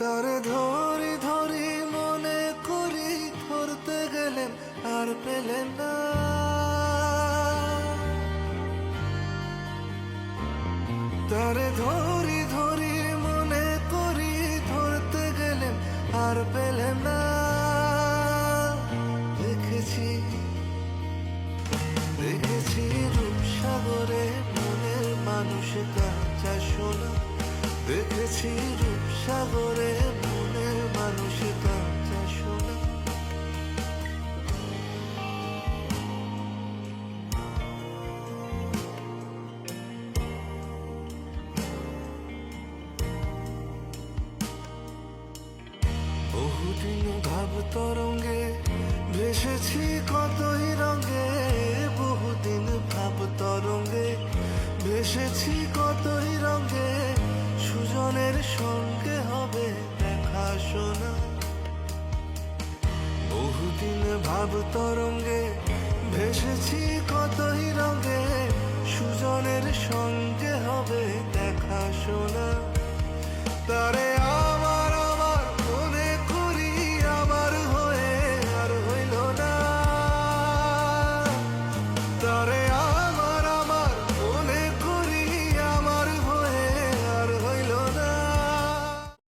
তারে ধরি ধরি মনে করি ধরতে গেলেন আর পেলেন না। তারে ধরি ধরি মনে করি ধরতে গেলেন আর পেলেন না। দেখেছি রূপসাগরে মনের মানুষ কাঁচা শোনা। বহুদিন ভাব তরঙ্গে ভেসেছি কতই রঙে, বহুদিন ভাব তরঙ্গে ভেসেছি কতই ভাব তরঙ্গে ভেসেছি কতই রঙে সুজনের সঙ্গে হবে দেখা শোনা।